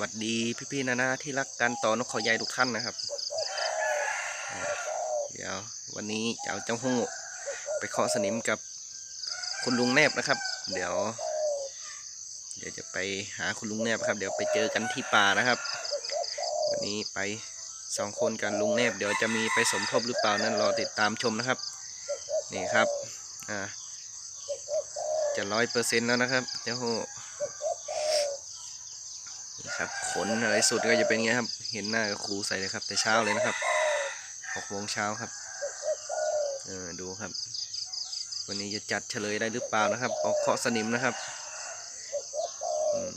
สวัสดีพี่ๆนะนะที่รักการต่อนกเขาใหญ่ทุกท่านนะครับ เดี๋ยววันนี้จะเอาเจ้าหู้ไปเคาะสนิมกับคุณลุงแนบนะครับ เดี๋ยว เดี๋ยวจะไปหาคุณลุงแนบครับ เดี๋ยวไปเจอกันที่ป่านะครับ วันนี้ไปสองคนกันลุงแนบ เดี๋ยวจะมีไปสมทบหรือเปล่านั่นรอติดตามชมนะครับ นี่ครับอ่าจะร้อยเปอร์เซ็นต์แล้วนะครับ เจ้าหู้นี่ ครับขนอะไรสุดก็จะเป็นไงครับ เห็นหน้ากับครูใส่เลยครับ แต่เช้าเลยนะครับหกโมงเช้าครับเออดูครับ วันนี้จะจัดเฉลยได้หรือเปล่านะครับออกเคาะสนิมนะครับอืม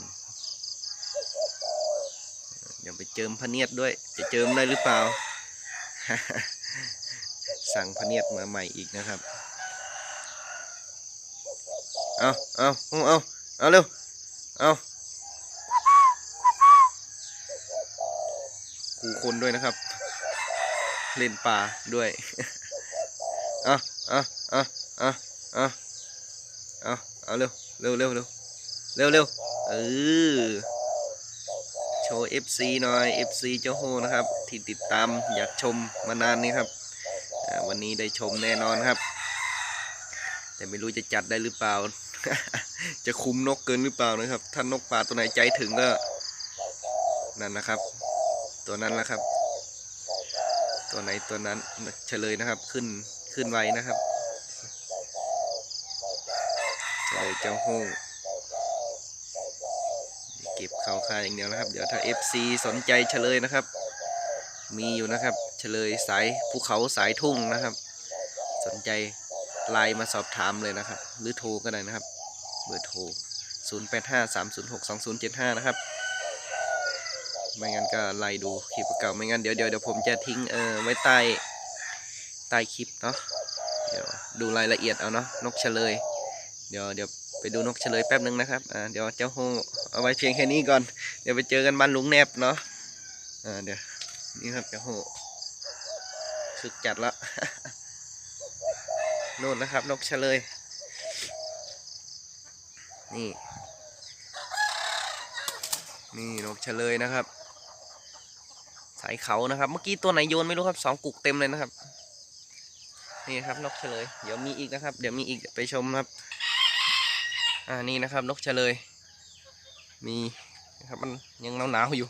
เดี๋ยวไปเจิมพะเนียดด้วย จะเจิมได้หรือเปล่า สั่งพะเนียดมาใหม่อีกนะครับ เอาเอาเอาเอาเร็ว เอา คูคนด้วยนะครับ เล่นป่าด้วยอาเอาเอาเอาเอาเอาเอาเร็วเร็วเร็วเร็วเร็วเร็วเออโชว์ FC หน่อย FC เจ้าโฮนะครับ ที่ติดตามอยากชมมานานนี้ครับวันนี้ได้ชมแน่นอนครับ แต่ไม่รู้จะจัดได้หรือเปล่า จะคุมนกเกินหรือเปล่านะครับ ถ้านกป่าตัวไหนใจถึงก็นั่นนะครับ ตัวนั้นแหละครับ ตัวไหนตัวนั้นเฉลยนะครับ ขึ้นขึ้นไว้นะครับเลยเจ้าหู้เก็บเข้าค่ายอย่างเดียวนะครับ เดี๋ยวถ้า FC สนใจเฉลยนะครับ มีอยู่นะครับ เฉลยสายภูเขาสายทุ่งนะครับ สนใจไลน์มาสอบถามเลยนะครับ หรือโทรก็ได้นะครับ เบอร์โทร 0853062075 นะครับ ไม่งั้นก็ไล่ดูคลิปเก่าไม่งั้นเดี๋ยวเดี๋ยวเดี๋ยวผมจะทิ้งเออไว้ใต้ใต้คลิปเนาะเดี๋ยวดูรายละเอียดเอาเนาะนกเฉลย เดี๋ยวเดี๋ยวไปดูนกเฉลยแป๊บนึงนะครับอ่าเดี๋ยวเจ้าโฮเอาไว้เพียงแค่นี้ก่อน เดี๋ยวไปเจอกันบ้านลุงแนบเนาะอ่าเดี๋ยวนี่ครับเจ้าโฮคึกจัดละโน่นนะครับ นกเฉลย นี่ นี่นกเฉลยนะครับ สายเขานะครับ เมื่อกี้ตัวไหนโยนไม่รู้ครับสองกุกเต็มเลยนะครับ นี่ครับนกเฉลย เดี๋ยวมีอีกนะครับ เดี๋ยวมีอีกไปชมครับ อ่านี่นะครับนกเฉลย มีนะครับมันยังหนาวๆอยู่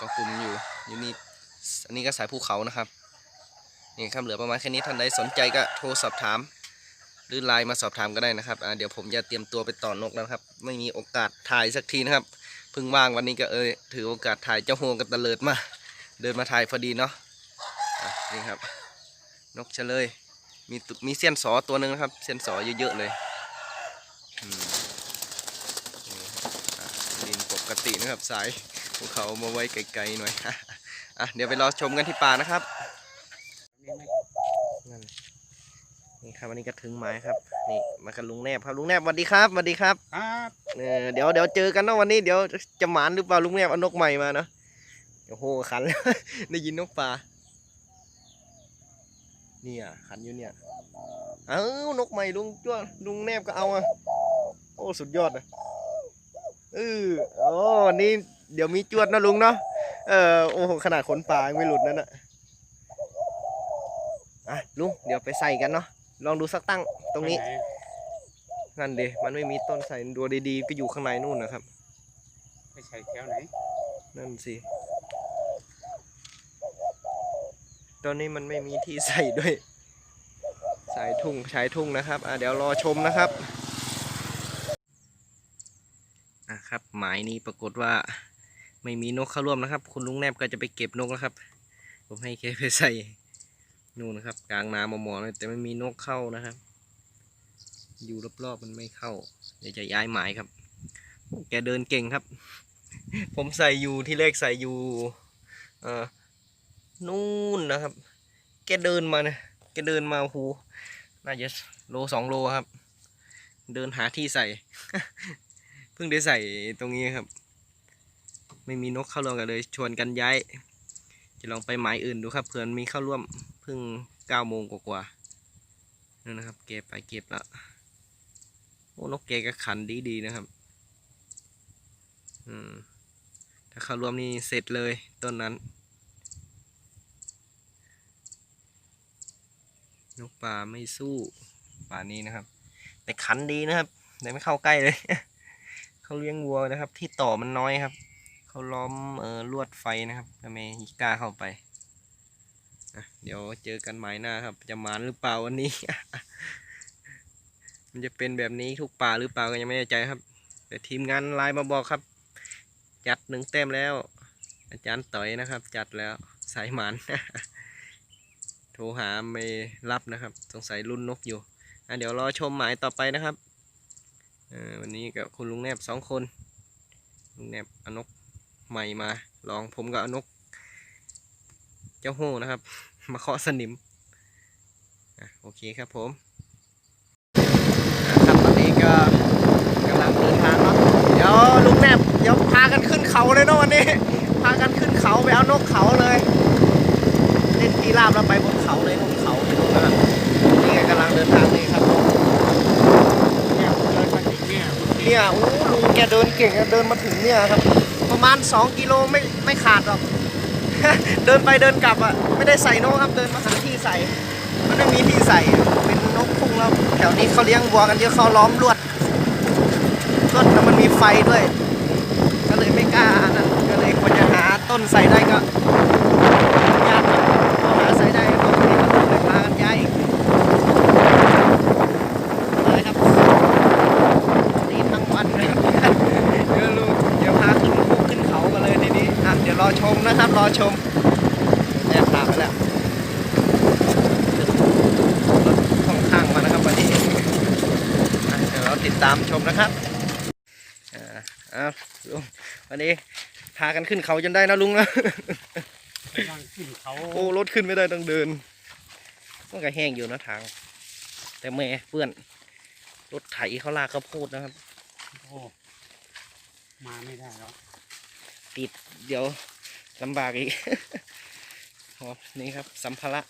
ก็กลุ่มอยู่อยู่นี่อันนี้ก็สายภูเขานะครับนี่ครับเหลือประมาณแค่นี้ท่านใดสนใจก็โทรสอบถาม หรือไลน์มาสอบถามก็ได้นะครับอ่าเดี๋ยวผมจะเตรียมตัวไปต่อนกแล้วครับ ไม่มีโอกาสถ่ายสักทีนะครับ เพิ่งว่างวันนี้ก็เออถือโอกาสถ่ายเจ้าโฮงกับตะเลิดมา เดินมาถ่ายพอดีเนาะะนี่ครับ นกเฉลย มีมีเส้นสอตัวหนึ่งนะครับ เส้นสอเยอะๆเลยอืมนี่ครับอะดินปกตินะครับสายภูเขามาไว้ไกลๆหน่อยอะเดี๋ยวไปรอชมกันที่ป่านะครับนั่นนี่ครับวันนี้ก็ถึงหมายครับ นี่มากับลุงแนบครับลุงแนบสวัสดีครับสวัสดีครับครับ เออเดี๋ยวเดี๋ยวเจอกันเนาะวันนี้เดี๋ยวจะหมานหรือเปล่าลุงแนบเอานกใหม่มาเนาะโอ้โหขันแล้วได้ยินนกป่าเนี่ยขันอยู่เนี่ยเอ้านกใหม่ลุงจ้วลุงแนบก็เอาอะโอ้สุดยอดนะเออโอ้วันนี้เดี๋ยวมีจวดนะลุงเนาะเออโอ้ขนาดขนป่ายังไม่หลุดนั่นน่ะอะลุงเดี๋ยวไปใส่กันเนาะลองดูสักตั้งตรงนี้ ไปไหนั่นดิมันไม่มีต้นใส่ดูดีๆก็อยู่ข้างในนู่นนะครับไปใส่แถวไหน นั่นสิตอนนี้มันไม่มีที่ใส่ด้วย สายทุ่งชายทุ่งนะครับ อะเดี๋ยวรอชมนะครับอะครับ หมายนี้ปรากฏว่าไม่มีนกเข้าร่วมนะครับ คุณลุงแนบก็จะไปเก็บนกแล้วครับ ผมให้แกไปใส่นู่นนะครับ กลางนาหมอๆเลยแต่ไม่มีนกเข้านะครับ อยู่รอบๆมันไม่เข้า เดี๋ยวจะย้ายหมายครับ แกเดินเก่งครับ ผมใส่อยู่ที่เลขใส่อยู่นู่นนะครับ แกเดินมาเนี่ยแกเดินมาโอ้โหน่าจะโลสองโลครับ เดินหาที่ใส่ เพิ่งได้ใส่ตรงนี้ครับ ไม่มีนกเข้าร่วมกันเลย ชวนกันย้าย จะลองไปหมายอื่นดูครับเผื่อนมีเข้าร่วมเพิ่งเก้าโมงกว่าๆนั่นนะครับ เก็บไปเก็บละ โอ้นกแกก็ขันดีๆนะครับ อืม ถ้าเข้ารวมนี่เสร็จเลยต้นนั้น นกป่าไม่สู้ป่านี้นะครับ แต่ขันดีนะครับ แต่ไม่เข้าใกล้เลย เขาเลี้ยงวัวนะครับ ที่ต่อมันน้อยครับ เขาล้อมเออลวดไฟนะครับทำไมกล้าเข้าไปเดี๋ยวเจอกันหมายหน้าครับ จะมานหรือเปล่าวันนี้ มันจะเป็นแบบนี้ทุกป่าหรือเปล่าก็ยังไม่แน่ใจครับ แต่ทีมงานไลน์มาบอกครับ จัดหนึ่งแต้มแล้ว อาจารย์ต่อยนะครับ จัดแล้วสายหมานโทรหาไม่รับนะครับ สงสัยรุ่นนกอยู่เดี๋ยวรอชมหมายต่อไปนะครับวันนี้กับคุณลุงแนบสองคนลุงแนบอนกใหม่มา ลองผมกับอนก เจ้าโห่นะครับ มาเคาะสนิมอโอเคครับผมอะครับตอนนี้ ก็กำลังเดินทางเนาะเดี๋ยวลุงแนบเดี๋ยวพากันขึ้นเขาเลยเนาะวันนี้ พากันขึ้นเขาไปเอานกเขาเลยเล่นตีราบแล้วไปบนเขาเลยบนเขานะครับนี่กำลังเดินทางนี่ครับเนี่ยเดินมาถึงเนี่ยนี่ยโอ้ลุงแกเดินเก่งเดินมาถึงเนี่ยครับ ประมาณ 2 กิโลไม่ไม่ขาดหรอกเดินไปเดินกลับอะไม่ได้ใส่นกครับเดินมาหาที่ใส่มันไม่มีที่ใส่ แถวนี้เขาเลี้ยงวัวกันเยอะเขาล้อมลวดลวดแล้วมันมีไฟด้วย ก็เลยไม่กล้านนั้นก็เลยควรจะหาต้นใส่ได้ก็ยากครับพอหาใส่ได้ก็โอเคครับเลยพากันย้ายอีกเลยครับ นี่ทั้งวันนะครับ เดี๋ยวลูกเดี๋ยวพาขึ้นภูขึ้นเขากันเลยทีนี้อะเดี๋ยวรอชมนะครับ รอชมแม่พาไปแล้วรถค่อนข้างมานะครับวันนี้อะเดี๋ยวเราติดตามชมนะครับอ่าอ้าวลุงวันนี้พากันขึ้นเขาจนได้นะลุงนะกำลังขึ้นเขาโอ้รถขึ้นไม่ได้ต้องเดินมันก็แห้งอยู่นะทาง แต่แม่เปื้อน รถไถเขาลากข้าวโพดนะครับโอ้มาไม่ได้แล้วติดเดี๋ยวลำบากอีกโอ้นี่ครับ สัมภาระ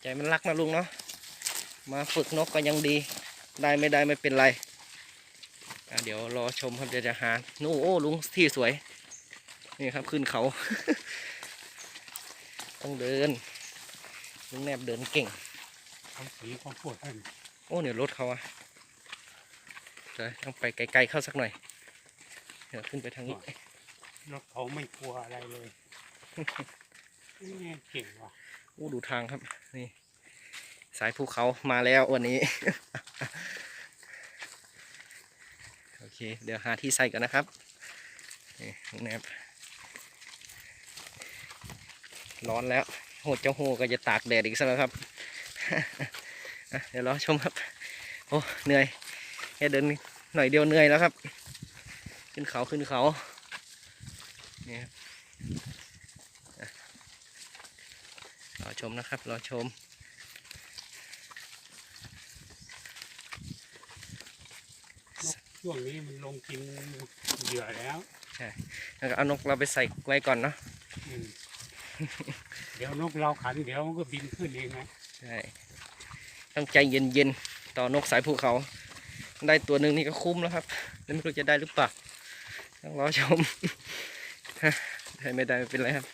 ใจมันรักนะลุงเนาะมาฝึกนกก็ยังดี ได้ไม่ได้ไม่เป็นไรอะ เดี๋ยวรอชมครับเดี๋ยวจะหานู่นโอ้ลุงที่สวย นี่ครับขึ้นเขา ต้องเดิน ลุงแนบเดินเก่งเขาสีเขาปวดท่านโอ้เนี่ยรถเขาอะเดี๋ยวต้องไปไกลๆเข้าสักหน่อย เดี๋ยวขึ้นไปทางนี้รถเขาไม่กลัวอะไรเลยนี่เก่งว่ะอู้ดูทางครับ นี่ สายภูเขามาแล้ววันนี้ โอเค เดี๋ยวหาที่ใส่กันนะครับนี่น้องแนบร้อนแล้วโหดเจ้าโหก็จะตากแดดอีกสักแล้วครับเดี๋ยวรอชมครับ โอ้เหนื่อยแค่เดินหน่อยเดียวเหนื่อยแล้วครับ ขึ้นเขาขึ้นเขานี่ครับรอชมนะครับรอชม ช่วงนี้มันลงกินเหยื่อแล้วแล้วก็เอานกเราไปใส่ไว้ก่อนเนาะอืมเดี๋ยวนกเราขันเดี๋ยวมันก็บินขึ้นเองนะใช่ต้องใจเย็นๆต่อนกสายภูเขา ได้ตัวหนึ่งนี่ก็คุ้มแล้วครับแล้วไม่รู้จะได้หรือเปล่าต้องรอชมได้ไม่ได้ไม่เป็นไรครับ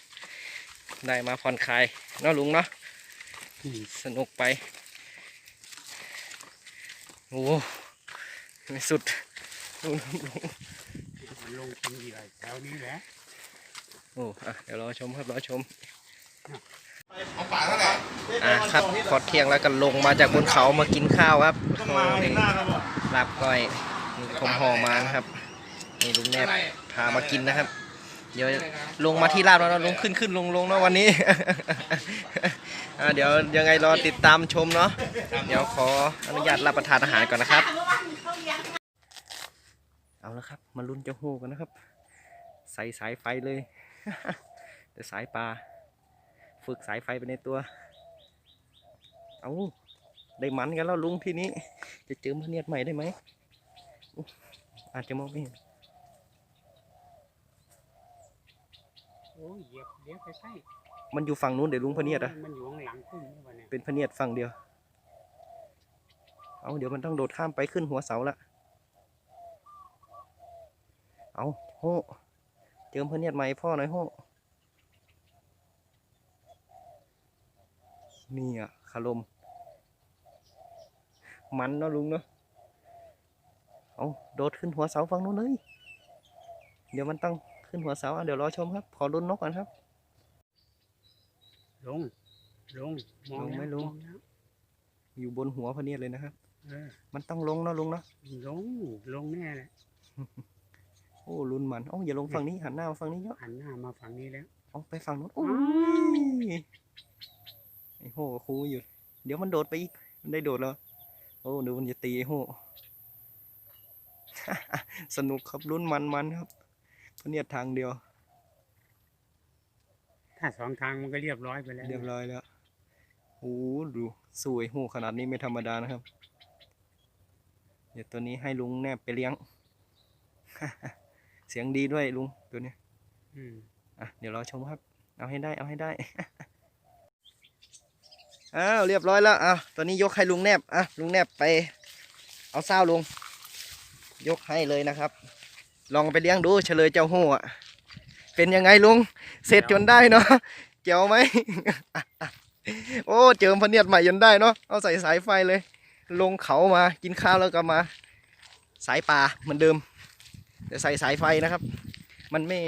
ได้มาผ่อนคลายเนาะลุงเนาะอืมสนุกไปโอ้โหไม่สุด ลงลุงมันลงกินเหยื่อแถวนี้แหละโอ้อะเดี๋ยวรอชมครับรอชมเอาป่าเท่าไหร่อะครับพอเที่ยงแล้วก็ลงมาจากบนเขามากินข้าวครับโอ้นี่ลาบก้อยนี่ผมห่อมานะครับนี่ลุงแนบพามากินนะครับ เดี๋ยวลงมาที่ลาบแล้วลงขึ้นขึ้นลงลงเนาะวันนี้อ่าเดี๋ยวยังไงรอติดตามชมเนาะเดี๋ยวขออนุญาตรับประทานอาหารก่อนนะครับ เอาละครับ มาลุ้นเจ้าหูกันนะครับ ใส่สายไฟเลย แต่สายปลา ฝึกสายไฟไปในตัว เอาได้มันกันแล้วลุงทีนี้ จะเจอพะเนียดใหม่ได้ไหมอุ๊ยอาจจะมองไม่เห็นโอ้ยเหยียบเหยียบไปใกล้มันอยู่ฝั่งนู้นเดี๋ยวลุงพะเนียดอะมันอยู่ข้างหลังพุ่มนี่วะเนี่ยเป็นพะเนียดฝั่งเดียว เอาเดี๋ยวมันต้องโดดข้ามไปขึ้นหัวเสาละ เอาโหจิมพะเนียดใหม่พ่อหน่อยโหนี่อะคารมมันเนาะลุงเนาะเอาโดดขึ้นหัวเสาฝั่งนู้นเลย เดี๋ยวมันต้องขึ้นหัวเสาอะเดี๋ยวรอชมครับ ขอลุ้นนกก่อนครับลงลงมองลงไหมแล้วลุงมองแล้วอยู่บนหัวพะเนียดเลยนะครับเออมันต้องลงเนาะลุงเนาะลงลงแน่แหละโอ้ลุ้นมันโอ้อย่าลงฝั่งนี้หันหน้ามาฝั่งนี้เยอะหันหน้ามาฝั่งนี้แล้วเอาไปฝั่งนู้นโอ้ยไอ้โหครูอยู่เดี๋ยวมันโดดไปอีกมันได้โดดแล้ว โอ้ดูมันจะตีไอ้โหสนุกครับลุ้นมันมันๆครับพะเนียดทางเดียว ถ้าสองทางมันก็เรียบร้อยไปแล้ว เรียบร้อยแล้วโอ้ดูสวยหูขนาดนี้ไม่ธรรมดานะครับ เดี๋ยวตัวนี้ให้ลุงแนบไปเลี้ยง เสียงดีด้วยลุงตัวเนี้ยอืมอะเดี๋ยวรอชมครับ เอาให้ได้เอาให้ได้ อ้าวเรียบร้อยแล้วอะตอนนี้ยกให้ลุงแนบอะลุงแนบไป เอาเศร้าลุง ยกให้เลยนะครับ ลองไปเลี้ยงดูเฉลยเจ้าหูอะเป็นยังไงลุง เสร็จจนได้เนาะเจียวไหม โอ้เจิมพะเนียดใหม่จนได้เนาะเอาใส่สายไฟเลย ลงเขามากินข้าวแล้วก็มา สายป่าเหมือนเดิม เดี๋ยวใส่สายไฟนะครับ มันไม่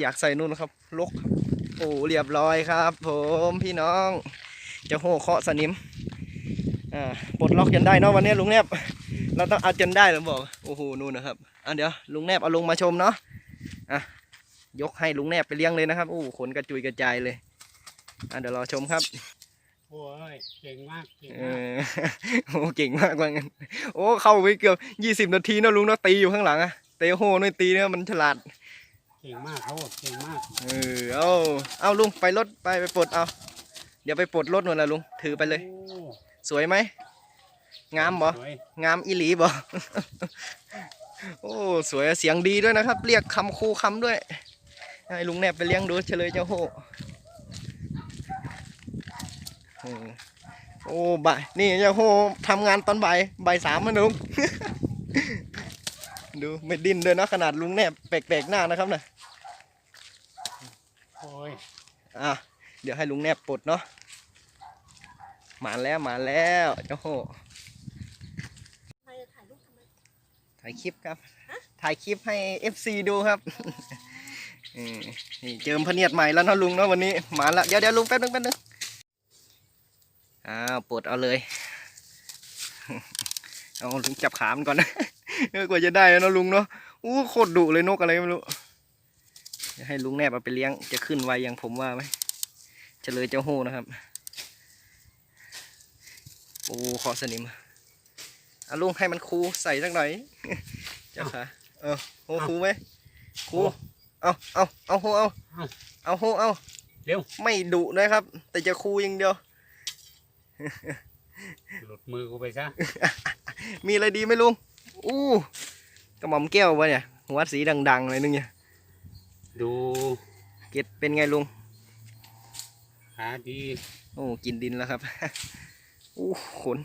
อยากใส่นู่นครับลกครับโอ้เรียบร้อยครับ ผมพี่น้องเจะโหเคาะสนิมอ่าปลดล็อกจนได้เนาะวันนี้ลุงแนบเราต้องเอาจนได้เราบอกโอ้โหนู่นนะครับอะเดี๋ยวลุงแนบเอาลงมาชมเนาะอะยกให้ลุงแนบไปเลี้ยงเลยนะครับโอ้ขนกระจุยกระจายเลยอะเดี๋ยวรอชมครับโอ้ยเก่งมากเก่งเอมากอโอ้เก่งมากว่างั้นโอ้เข้าไปเกือบยี่สิบนาทีเนอะลุงเนาะตีอยู่ข้างหลังอะ เตะโหนี่ตีเนี่ยมันฉลาด เก่งมากเขาเก่งมากเออ เอาเอาลุงไปรถไปไปปลดเอา เดี๋ยวไปปลดรถหน่อยละลุง ถือไปเลย โอ้สวยไหม งามบ่ สวยงามอีหลีบ่ โอ้ สวยเสียงดีด้วยนะครับ เรียกคำคูคำด้วย ให้ลุงแนบไปเลี้ยงดูเฉลยเจ้าโหเออโอ้บ่ายนี่เจ้าโหทำงานตอนบ่ายบ่ายสามนะลุง ดูไม่ดิ้นด้วยนะขนาดลุงแนบแปลกๆหน้านะครับนะโอ้ยอะเดี๋ยวให้ลุงแนบปลดเนาะมาแล้วมาแล้วเจ้าโหถ่ายคลิปครับ ถ่ายคลิปให้ FC ดูครับเออนี่เจิมพะเนียดใหม่แล้วเนาะลุงเนาะวันนี้มาแล้วเดี๋ยวเดี๋ยวลุงแป๊บนึงแป๊บนึงอ้าวปลดเอาเลยเอาลุงจับขามันก่อนนะเออ กว่าจะได้เนาะลุงเนาะอู้โคตรดุเลยนกอะไรไม่รู้จะให้ลุงแนบเอาไปเลี้ยงจะขึ้นไวอย่างผมว่าไหมเฉลยเจ้าโหนะครับโอ้ขอสนิมเอาลุงให้มันคูใส่สักหน่อยเจ้าค่ะเออโหคูไหมคูเอาเอาเอาโหเอาเอาโหเอาเร็วไม่ดุนะครับ แต่จะคูอย่างเดียวหลุดมือกูไปซะมีอะไรดีไหมลุง อู้กระหม่อมแก้ววะเนี่ย หัวสีดังๆเลยนึงเนี่ย ดูเกล็ดเป็นไงลุงขาดีโอ้กินดินแล้วครับ อู้ขน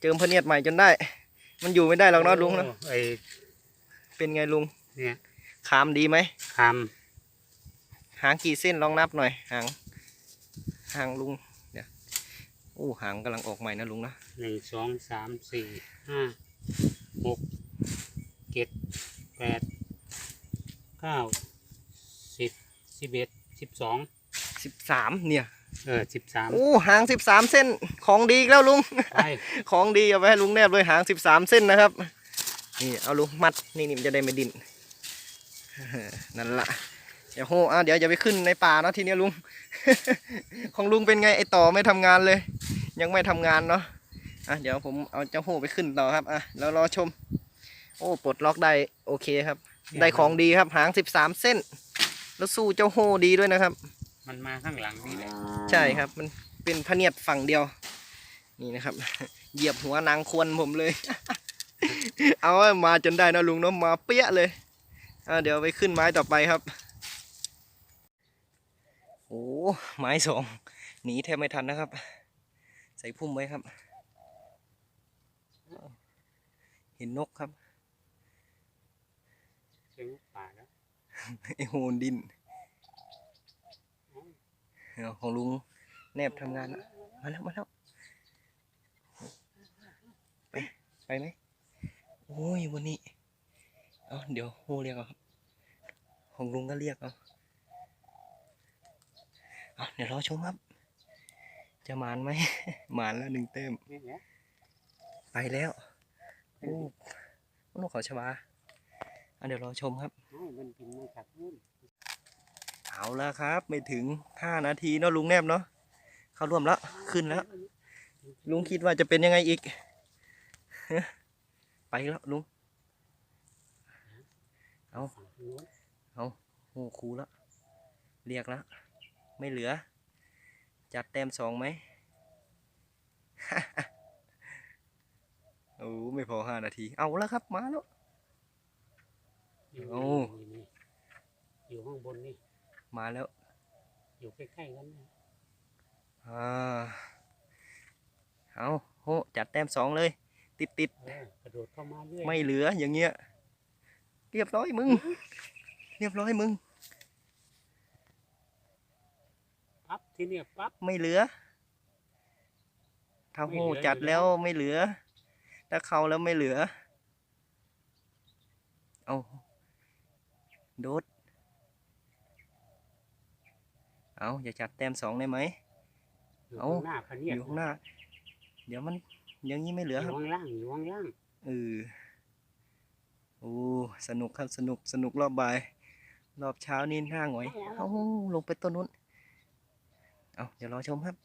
เจิมพะเนียดใหม่จนได้ มันอยู่ไม่ได้หรอกเนาะลุงเนาะโอ้ไอ้เป็นไงลุง เนี่ยขามดีไหม คหางกี่เส้นลองนับหน่อย หาง หางลุง เดี๋ยว อู้หางกำลังออกใหม่นะลุงนะำหนึ่งสองสามสี่ห้า หกเจ็ดแปดเก้าสิบสิบเอ็ดสิบสองสิบสามเนี่ยเออสิบสามอู้หางสิบสามเส้นของดีอีกแล้วลุง ไป ของดีเอาไปให้ลุงแนบเลยหางสิบสามเส้นนะครับ นี่เอาลุงมัดนี่นี่มันจะได้ไม่ดิ้นนั่นละเดี๋ยวโหอะเดี๋ยวจะไปขึ้นในป่าเนาะทีเนี้ยลุง ของลุงเป็นไงไอต่อไม่ทำงานเลย ยังไม่ทำงานเนาะ อะเดี๋ยวผมเอาเจ้าโหไปขึ้นต่อครับอะแล้วรอชม โอ้ปลดล็อกได้โอเคครับ ได้ของดีครับหางสิบสามเส้น แล้วสู้เจ้าโหดีด้วยนะครับ มันมาข้างหลังนี่แหละใช่ครับ มันเป็นพะเนียดฝั่งเดียว นี่นะครับ เหยียบหัวนางควรผมเลย เอาให้มาจนได้นะลุงเนาะมาเปี้ยเลยอ่าเดี๋ยวไปขึ้นไม้ต่อไปครับโอ้ไม้สองหนีแทบไม่ทันนะครับ ใส่พุ่มไว้ครับ เห็นนกครับเชิงป่าแล้วไอโหนดินเอาของลุงแนบทำงานละมาแล้วมาแล้วไปไปไหมโอ้ยวันนี้เอาเดี๋ยวโฮเรียกเอาครับของลุงก็เรียกเอาเอาเดี๋ยวรอชมครับ จะหมานไหมหมานแล้วหนึ่งเต็มนี่แหละไปแล้ว โอ้นกเขาชวาอะเดี๋ยวรอชมครับให้มันกินมาจากนู่นเอาละครับ ไม่ถึงห้านาทีเนาะลุงแนบเนาะเข้าร่วมแล้วขึ้นแล้ว ลุงคิดว่าจะเป็นยังไงอีก ไปแล้วลุง เอาฝั่งโน้นเอาโอ้ครูแล้วเรียกแล้วไม่เหลือ จัดแต้มสองไหม โอ้ไม่พอห้านาที เอาแล้วครับมาแล้ว อยู่โอ้ นี่นี่อยู่ข้างบนนี่ มาแล้วอยู่ใกล้ๆกันนะอ่าเอาโหจัดแต้มสองเลย ติดติดเออกระโดดเข้ามาเรื่อยๆไม่เหลืออย่างเงี้ยเรียบร้อยมึง เรียบร้อยมึง ปั๊บที่เนี่ยปั๊บ ไม่เหลือ ถ้าไม่โหเหลือจัดอยู่แล้แล้ววไม่เหลือ ถ้าเข้าแล้วไม่เหลือ เอาโดดเอาอย่าจัดแต้มสองได้ไหมอยู่เอาข้างหน้าพะอเนียดยู่ข้างหน้า เดี๋ยวมันอย่างนี้ไม่เหลืออยู่ครับข้างล่างอยู่ข้างล่างเออ โอ้ สนุกครับ สนุก สนุกรอบบ่าย รอบเช้านี่หน้าหงอย เอาลงไปต้นนู้น เอาเดี๋ยวรอชมครับ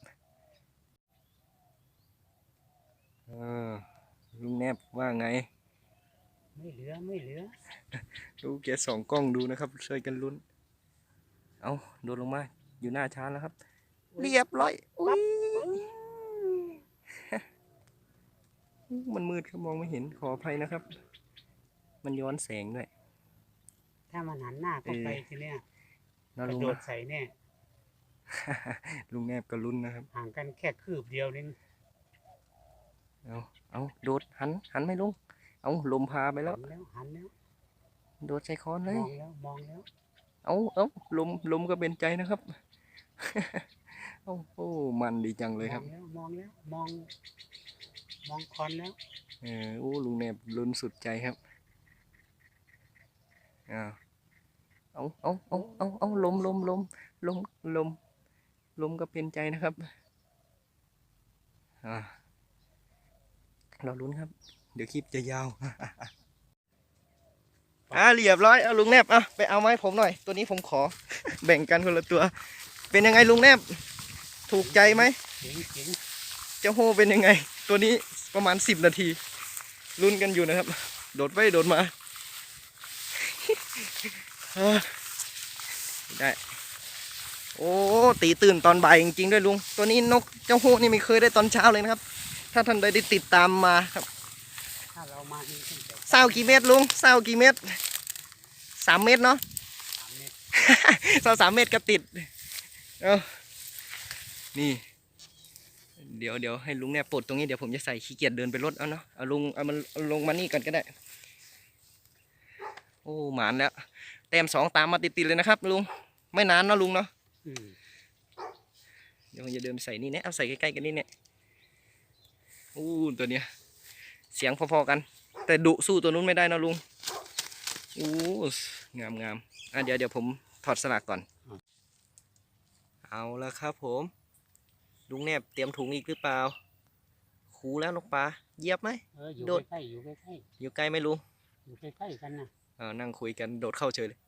เออ ลุงแนบว่าไง ไม่เหลือไม่เหลือ ดูแกสองกล้องดูนะครับ ช่วยกันลุ้น เอาโดนลงมา อยู่หน้าช้าแล้วครับ เรียบร้อยอุ้ยมันมืดครับมองไม่เห็นขออภัยนะครับ มันย้อนแสงด้วย ถ้ามันหันหน้าเข้าไปทีเนี้ยนะกระลุงโดนะดใส่เนี่ยลุงแนบก็ลุ้นนะครับ ห่างกันแค่คืบเดียวนึง เอาเอาโดดหัน หันไหม่ลุงเอาลมพาไปแล้ว หันแล้วหันแล้วโดดใส่คอนเลมยองแล้วมองแล้วเอาเอาลมลมก็เป็นใจนะครับ เอาโอ้มันดีจังเลยครับ มองแล้วมองแล้วมอง มองคอนแล้วเออโอ้ลุงแนบลุ้นสุดใจครับอ้าวเอาเอาเอาเอาเอาลมลมลมลมลมลมก็เป็นใจนะครับอ่า เราลุ้นครับ เดี๋ยวคลิปจะยาวอ่าเรียบร้อยเอาลุงแนบอะไปเอาไม้ผมหน่อย ตัวนี้ผมขอ แบ่งกันคนละตัว เป็นยังไงลุงแนบ ถูกใจไหมเจ้าโฮเป็นยังไง ตัวนี้ประมาณสิบนาทีลุ้นกันอยู่นะครับ โดดไปโดดมาได้โอ้ตีตื่นตอนบ่ายจริงๆด้วยลุง ตัวนี้นกเจ้าโฮนี่ไม่เคยได้ตอนเช้าเลยนะครับ ถ้าท่านใดได้ติดตามมาครับถ้าเรามานี่ตั้งแต่เศร้ากี่เมตรลุงเศร้ากี่เมตรสามเมตรเนาะ สามเมตรเศร้าสามเมตรก็ติดเอานี่ เดี๋ยวเดี๋ยวให้ลุงเนี่ยปลดตรงนี้เดี๋ยวผมจะใส่ขี้เกียจเดินไปรถเอาเนาะเอาลุงเอามันเอาลงมานี่ก่อนก็ได้ โอ้หมานแล้วแต้มสองตามมาติดๆเลยนะครับลุงไม่นานเนาะลุงเนาะอืม เดี๋ยวผมจะเดินไปใส่นี่เนี่ยเอาใส่ใกล้ๆกันนี่เนี่ย อู้ตัวเนี้ย เสียงพอๆกัน แต่ดุสู้ตัวนู้นไม่ได้นะลุงอู้งามงามๆอะเดี๋ยวเดี๋ยวผมถอดสลักก่อน เอาละครับผม ลุงแนบเตรียมถุงอีกหรือเปล่าขูแล้วนกปลาเหยียบไหมเอออยู่โดดใกล้ๆอยู่ใกล้อยู่ใกล้ไหมลุงๆอยู่ใกล้ๆกันนะเออนั่งคุยกันโดดเข้าเฉยเลย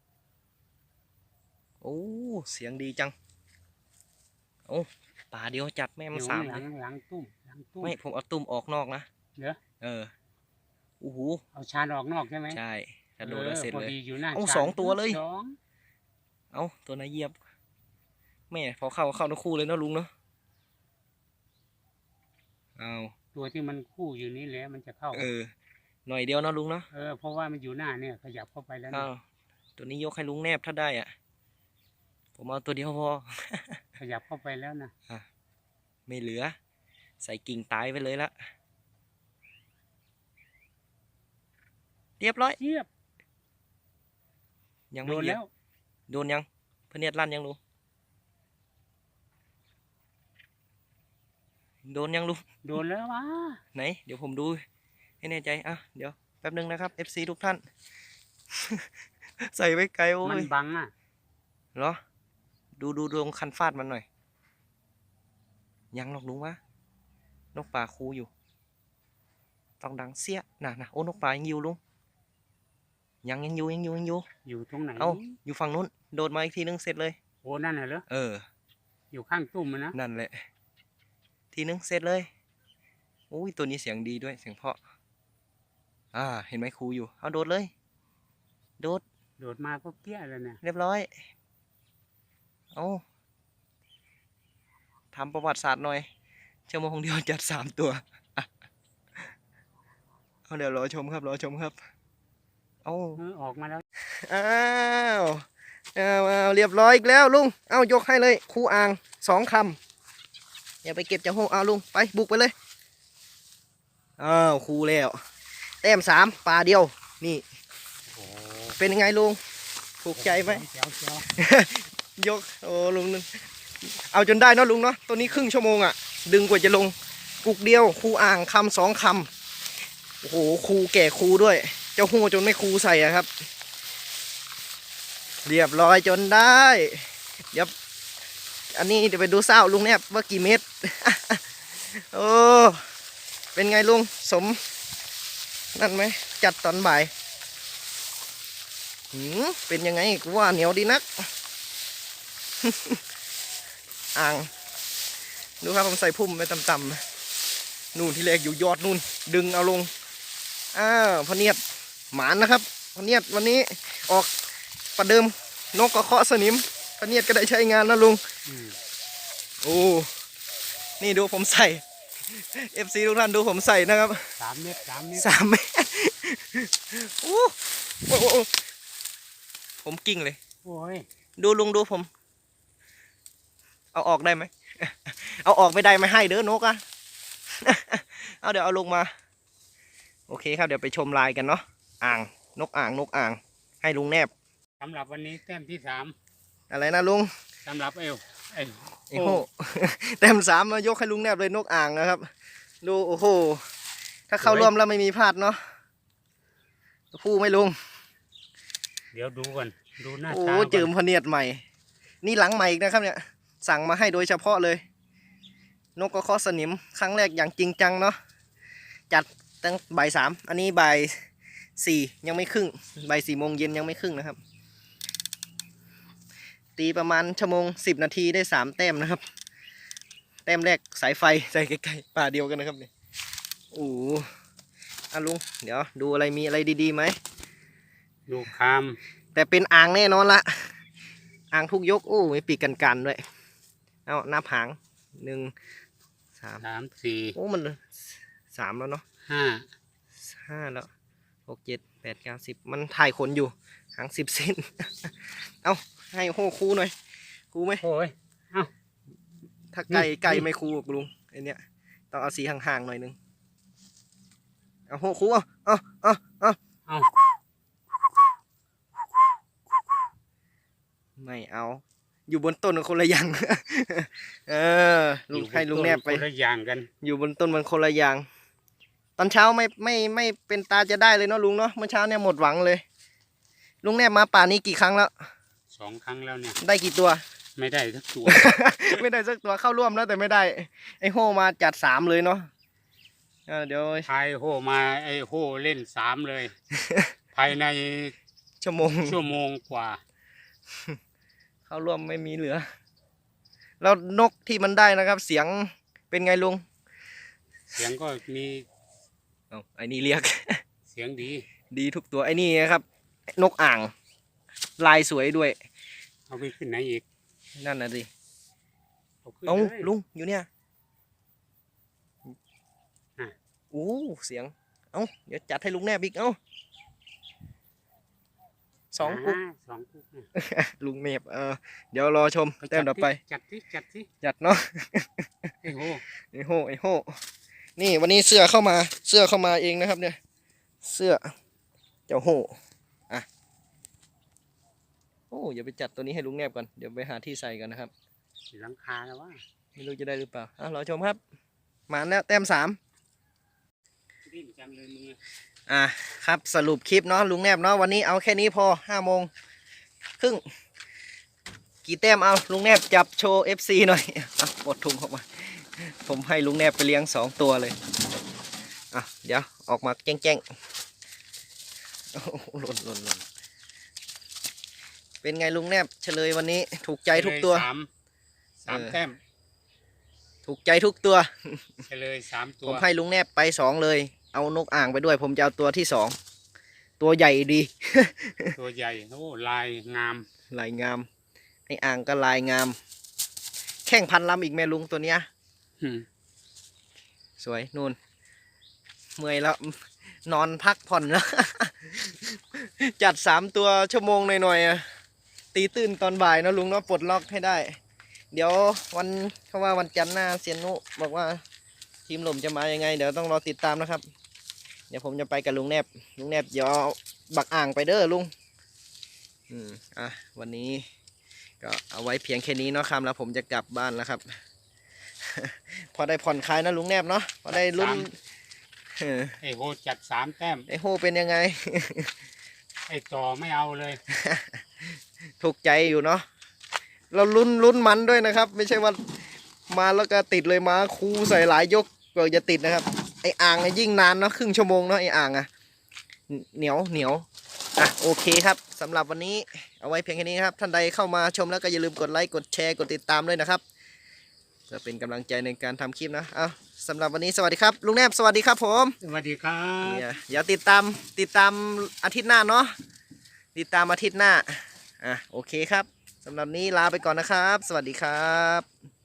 โอ้เสียงดีจังโอ้ป่าเดียวจัดแม่อมันยู่สามหลัเลยงหลังตุ้ม หลังตุ้มไม่ผมเอาตุ้มออกนอกนะเหรอเออโอ้โหเอาชานออกนอกใช่ไหมใช่ถ้าโดดแล้วเสร็จออพอเลยดีอยู่หน้าเอาชานสองตัวเลยสองเอาตัวไหนเหยียบแม่พอเข้าเข้าทั้งคู่เลยเนาะลุงเนาะเอาตัวที่มันคู่อยู่นี่แหละมันจะเข้า เออ หน่อยเดียวเนาะลุงเนาะเออเพราะว่ามันอยู่หน้าเนี่ยขยับเข้าไปแล้วเอาเนี่ยตัวนี้ยกให้ลุงแนบถ้าได้อะ ผมเอาตัวเดียวพอขยับเข้าไปแล้วนะไม่เหลือ ใส่กิ่งตายไปเลยละเรียบร้อยเทียบยังโดไม่นเหยียแล้บวโดนยังพระเนียดลั่นยังลุงโดนยังลุงโดนแล้ววะไหน เดี๋ยวผมดูให้แน่ใจอะเดี๋ยวแป๊บนึงนะครับ FC ทุกท่าน ใส่ไว้ไกลโอ้มันยบังอะเหรอ ดูดูดวงคันฟาดมันหน่อย ยังหรอกลุงวะ นกป่าคูอยู่ ต้องดังเสียน่ะนะโอ้นกป่ายังอยู่ลุงยังยังอยู่ยังอยู่ยังอยู่อยู่ตรงไหนเอ้าอยู่ฝั่งนู้นโดดมาอีกทีนึงเสร็จเลยโอ้นั่นน่ะเหรอเออ อยู่ข้างตุ้มมันนะนั่นแหละ ทีนึงเสร็จเลยอุ้ยตัวนี้เสียงดีด้วยเสียงเพราะ อ่า เห็นไหมครูอยู่เอาโดดเลย โดด โดดมาก็เกี้ยแล้วเนี่ยเรียบร้อยเอาทำประวัติศาสตร์หน่อย ชั่วโมงเดียวจัดสามตัวอะเอาเดี๋ยวรอชมครับรอชมครับ เอาเออออกมาแล้ว อ้าวเอาเอาเรียบร้อยอีกแล้วลุง เอายกให้เลยครูอ่างสองคำอย่าไปเก็บจากห้องเอาลุงไปบุกไปเลยอ้าวครูแล้ว แต้มสามปลาเดียว นี่โอ้เป็นยังไงลุงถูกใจไหมเจียวเจียวยก โอ้ลุงนึงเอาจนได้เนอะลุงเนาะตัวนี้ครึ่งชั่วโมงอะ ดึงกว่าจะลงกุกเดียวครูอ่างคำสองคำโอ้โหครูแก่ครูด้วย เจ้าหูจนไม่ครูใส่อะครับ เรียบร้อยจนได้ เดี๋ยวอันนี้เดี๋ยวไปดูเศร้าลุงเนี่ยว่ากี่เม็ดโอ้เป็นไงลุงสม นั่นไหมจัดตอนบ่ายหืมเป็นยังไงกูว่าเหนียวดีนัก อ่าง ดูครับผมใส่พุ่มไปต่ำๆนู่นที่แรกอยู่ยอดนู่น ดึงเอาลง อ้าวพะเนียดหมานนะครับพะเนียดวันนี้ออกประเดิมนกก็เคาะสนิมพะเนียดก็ได้ใช้งานนะลุงอืมโอ้นี่ดูผมใส่ FC ทุกท่านดูผมใส่นะครับสามเมตรสามเมตรสามเมตรโอ้โอ้โอ้โอ้ผมกิ้งเลย โอ้ย ดูลุงดูผม เอาออกได้ไหม เอาออกไม่ได้ไม่ให้เด้อนกอะเอาเดี๋ยวเอาลงมา โอเคครับเดี๋ยวไปชมลายกันเนาะอ่างนกอ่างนกอ่าง ให้ลุงแนบสำหรับวันนี้แต้มที่สามอะไรนะลุงสำหรับเอวเอ้ยไอ้โหแต้มสามมายกให้ลุงแนบเลยนกอ่างนะครับ ดูโอ้โหถ้าเข้าร่วมแล้วไม่มีพลาดเนาะคู่ไหม่ลุง เดี๋ยวดูก่อนดูหน้าโอ้ตาก่อนเจิมพะเนียดใหม่ นี่หลังใหม่อีกนะครับเนี่ย สั่งมาให้โดยเฉพาะเลย นกกระเคาะสนิมครั้งแรกอย่างจริงจังเนาะจัดตั้งบ่ายสามอันนี้บ่ายสี่ยังไม่ครึ่งบ่ายสี่โมงเย็นยังไม่ครึ่งนะครับ ตีประมาณชั่วโมงสิบนาทีได้สามแต้มนะครับ แต้มแรกสายไฟใส่ใกล้ๆป่าเดียวกันนะครับเนี่ยโอ้โหอะลุง เดี๋ยวดูอะไรมีอะไรดีๆไหมดูคาม แต่เป็นอ่างแน่นอนละอ่างทุกยก โอ้มีปีกกันกันๆด้วย เอาหน้าผางหนึ่งสามสามสี่โอ้มันสามแล้วเนาะห้าห้าแล้วหกเจ็ดแปดเก้าสิบมันถ่ายขนอยู่หางสิบเซนเอาให้โหครูหน่อยครูไหมโอ้ยถ้าไก่นี่ไก่นี่ไม่ครูหรอกลุงไอเนี้ยต้องเอาสีห่างๆหน่อยนึงเอาโหครูเอาเอาเอาเอาเอา ไม่เอา อยู่บนต้นมันคนละอย่าง เออ ลุงให้ลุงแนบไป คนละอย่างกัน อยู่บนต้นมันคนละอย่าง ตอนเช้าไม่ไม่ไม่เป็นตาจะได้เลยเนาะลุงเนาะ เมื่อเช้าเนี่ยหมดหวังเลย ลุงแนบมาป่านี้กี่ครั้งแล้ว สองครั้งแล้วเนี่ย ได้กี่ตัว ไม่ได้สักตัว ไม่ได้สักตัวเข้าร่วมแล้วแต่ไม่ได้ ไอโฮมาจัดสามเลยเนาะเออเดี๋ยวพายโฮมาไอ้โฮเล่นสามเลย ภายในชั่วโมงชั่วโมงกว่า เข้าร่วมไม่มีเหลือ แล้วนกที่มันได้นะครับ เสียงเป็นไงลุง เสียงก็มีเอาไอ้นี่เรียก เสียงดี ดีทุกตัวไอ้นี่นะครับ นกอ่าง ลายสวยด้วย เอาไปขึ้นไหนอีกนั่นนะสิเอาขึ้นเอาเลยลุงอยู่เนี่ยอะโอ้เสียง เอาเดี๋ยวจัดให้ลุงแนบอีกเอา สองกุ๊กาสองกุ๊กเนี่ยลุงเนบเออเดี๋ยวรอชมแต้มต่อไป จัดที่จัดที่จัดเนาะไอ้โหไอโฮไอโฮนี่วันนี้เสื้อเข้ามาเสื้อเข้ามาเองนะครับเนี่ย เสื้อเจ้าโฮอะโอ้อย่าไปจัดตัวนี้ให้ลุงแนบก่อนเดี๋ยวไปหาที่ใส่กันนะครับหลังคาแล้วว่าไม่รู้จะได้หรือเปล่าอะรอชมครับ มาแล้วแต้มสามดิ้นจังเลยมือ อะครับสรุปคลิปเนาะลุงแนบเนาะวันนี้เอาแค่นี้พอห้าโมงครึ่งกี่แต้มเอาลุงแนบจับโชว์ FC หน่อยอะปลดถุงออกมา ผมให้ลุงแนบไปเลี้ยงสองตัวเลยอะเดี๋ยวออกมาแจ้งๆโอ้โหหล่นหล่นหล่นเป็นไงลุงแนบเฉลยวันนี้ ถูกใจทุกตัวสามสามเออแต้มถูกใจทุกตัว เฉลยสามตัผวมให้ลุงแนบไปสองเลย เอานกอ่างไปด้วย ผมจะเอาตัวที่สองตัวใหญ่ดี ตัวใหญ่โอ้ลายงาม ลายงามไออ่างก็ลายงาม แข่งพันลำอีกแม่ลุงตัวเนี้ยอืมสวยนู่น เมื่อยแล้ว นอนพักผ่อนแล้ว จัดสามตัวชั่วโมงหน่อยๆอะตีตื่นตอนบ่ายเนอะลุงเนาะปลดล็อกให้ได้ เดี๋ยววันเขาว่าวันจันทร์หน้าเซียนนุบอกว่าทีมหล่มจะมายังไง เดี๋ยวต้องรอติดตามนะครับ เดี๋ยวผมจะไปกับลุงแนบ ลุงแนบเดี๋ยวเอาบักอ่างไปเด้อลุง อืม อะ วันนี้ ก็เอาไว้เพียงแค่นี้เนาะครับแล้วผมจะกลับบ้านแล้วครับ พอได้ผ่อนคลายนะลุงแนบเนาะ พอได้ลุ้นเออไอ้โหจัดสามแต้ม ไอโฮเป็นยังไง ไอ้ต่อไม่เอาเลย ถูกใจอยู่เนาะ เราลุ้นลุ้นมันด้วยนะครับ ไม่ใช่ว่ามาแล้วก็ติดเลยมาคูใส่หลายยกกว่าจะติดนะครับ ไออ่างเนี่ยยิ่งนานเนาะครึ่งชั่วโมงเนาะไออ่างอะเหนียวเหนียวอะโอเคครับสำหรับวันนี้เอาไว้เพียงแค่นี้นะครับท่านใดเข้ามาชมแล้วก็อย่าลืมกดไลค์กดแชร์กดติดตามด้วยนะครับเพื่อเป็นกำลังใจในการทำคลิปนะเอาสำหรับวันนี้สวัสดีครับลุงแนบสวัสดีครับผมสวัสดีครับเนี่ยเดี๋ยวติดตามติดตามอาทิตย์หน้าเนาะติดตามอาทิตย์หน้าอะโอเคครับสำหรับนี้ลาไปก่อนนะครับ สวัสดีครับ